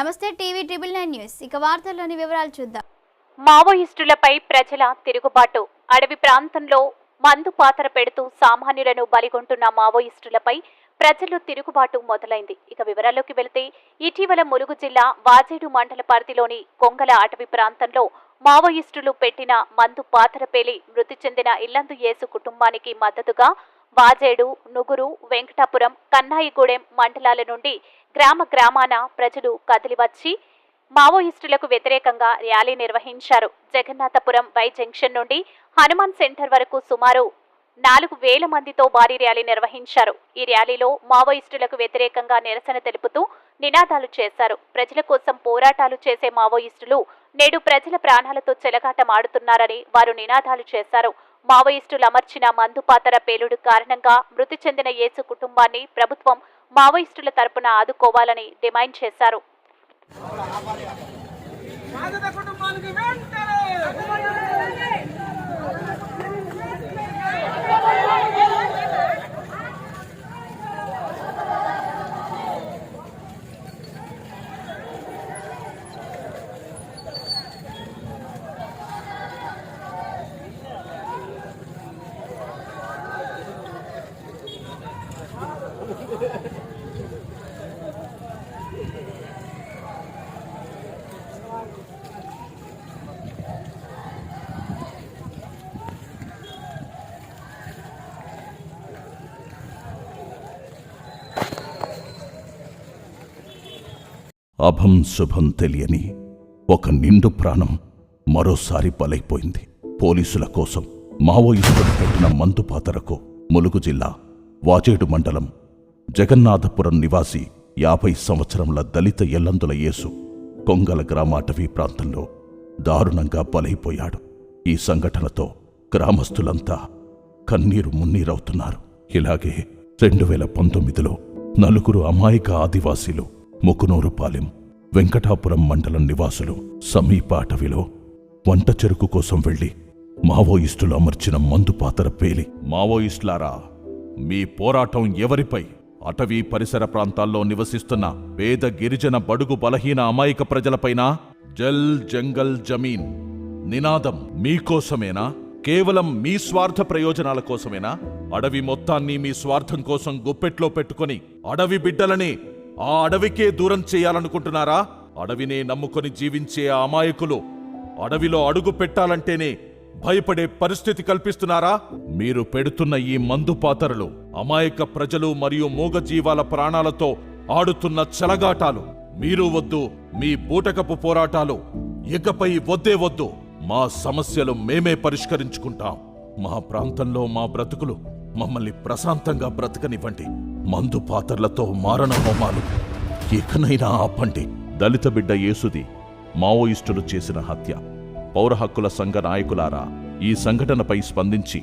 నమస్తే TV triple nine news. ఇక వార్తల్లోని వివరాలు చూద్దాం. మావోయిస్టులపై ప్రజల తిరుగుబాటు. అడవి ప్రాంతంలో మందు పాతర పెడుతూ సామాన్యులను బలిగొంటున్న మావోయిస్టులపై ప్రజలు తిరుగుబాటు మొదలైంది. ఇక వివరాల్లోకి వెళితే ఇటీవల ములుగు జిల్లా వాజేడు మండల పరిధిలోని కొంగల అటవీ ప్రాంతంలో మావోయిస్టులు పెట్టిన మందు పాతరపేలి మృతి చెందిన ఇల్లందు యేసు కుటుంబానికి మద్దతుగా వాజేడు నుగురు వెంకటాపురం కన్నాయిగూడెం మండలాల నుండి గ్రామ గ్రామాన ప్రజలు కదిలివచ్చి మావోయిస్టులకు వ్యతిరేకంగా ర్యాలీ నిర్వహించారు. జగన్నాథపురం వై జంక్షన్ నుండి హనుమాన్ సెంటర్ వరకు సుమారు నాలుగు వేల మందితో భారీ ర్యాలీ నిర్వహించారు. ఈ ర్యాలీలో మావోయిస్టులకు వ్యతిరేకంగా నిరసన తెలుపుతూ నినాదాలు చేశారు. ప్రజల కోసం పోరాటాలు చేసే మావోయిస్టులు నేడు ప్రజల ప్రాణాలతో చెలగాటమాడుతున్నారని వారు నినాదాలు చేశారు. మావోయిస్టులు అమర్చిన మందుపాతర పేలుడు కారణంగా మృతి చెందిన యేసు కుటుంబాన్ని ప్రభుత్వం మావోయిస్టుల తరపున ఆదుకోవాలని డిమాండ్ చేశారు. అభం శుభం తెలియని ఒక నిండు ప్రాణం మరోసారి బలైపోయింది. పోలీసుల కోసం మావోయిస్టులు పెట్టిన మందు పాతరకు ములుగు జిల్లా వాజేడు మండలం జగన్నాథపురం నివాసి యాభై సంవత్సరముల దళిత ఎల్లందుల యేసు కొంగల గ్రామాటవీ ప్రాంతంలో దారుణంగా బలైపోయాడు. ఈ సంఘటనతో గ్రామస్తులంతా కన్నీరు మున్నీరవుతున్నారు. ఇలాగే రెండు వేల పంతొమ్మిదిలో నలుగురు అమాయక ఆదివాసీలు ముకునూరుపాలెం వెంకటాపురం మండలం నివాసులు సమీప అటవిలో వంట చెరుకు కోసం వెళ్ళి మావోయిస్టులు అమర్చిన మందు పాతర పేలి మావోయిస్టులారా మీ పోరాటం ఎవరిపై? అటవీ పరిసర ప్రాంతాల్లో నివసిస్తున్న పేద గిరిజన బడుగు బలహీన అమాయక ప్రజలపైన జల్ జంగల్ జమీన్ నినాదం మీకోసమేనా? కేవలం మీ స్వార్థ ప్రయోజనాల కోసమేనా? అడవి మొత్తాన్ని మీ స్వార్థం కోసం గుప్పెట్లో పెట్టుకొని అడవి బిడ్డలని ఆ అడవికే దూరం చేయాలనుకుంటున్నారా? అడవినే నమ్ముకొని జీవించే ఆ అమాయకులు అడవిలో అడుగు పెట్టాలంటేనే భయపడే పరిస్థితి కల్పిస్తున్నారా? మీరు పెడుతున్న ఈ మందు పాతరలు అమాయక ప్రజలు మరియు మూగజీవాల ప్రాణాలతో ఆడుతున్న చెలగాటాలు. మీరు వద్దు మీ బూటకపు పోరాటాలు. ఇకపై వద్దే వద్దు. మా సమస్యలు మేమే పరిష్కరించుకుంటాం. మా ప్రాంతంలో మా బ్రతుకులు మమ్మల్ని ప్రశాంతంగా బ్రతకనివ్వండి. మందు పాతర్లతో మారణ హోమాలు. ఇకనైనా ఆపండి. దళిత బిడ్డ యేసుది మావోయిస్టులు చేసిన హత్య. పౌర హక్కుల సంఘ నాయకులారా ఈ సంఘటనపై స్పందించి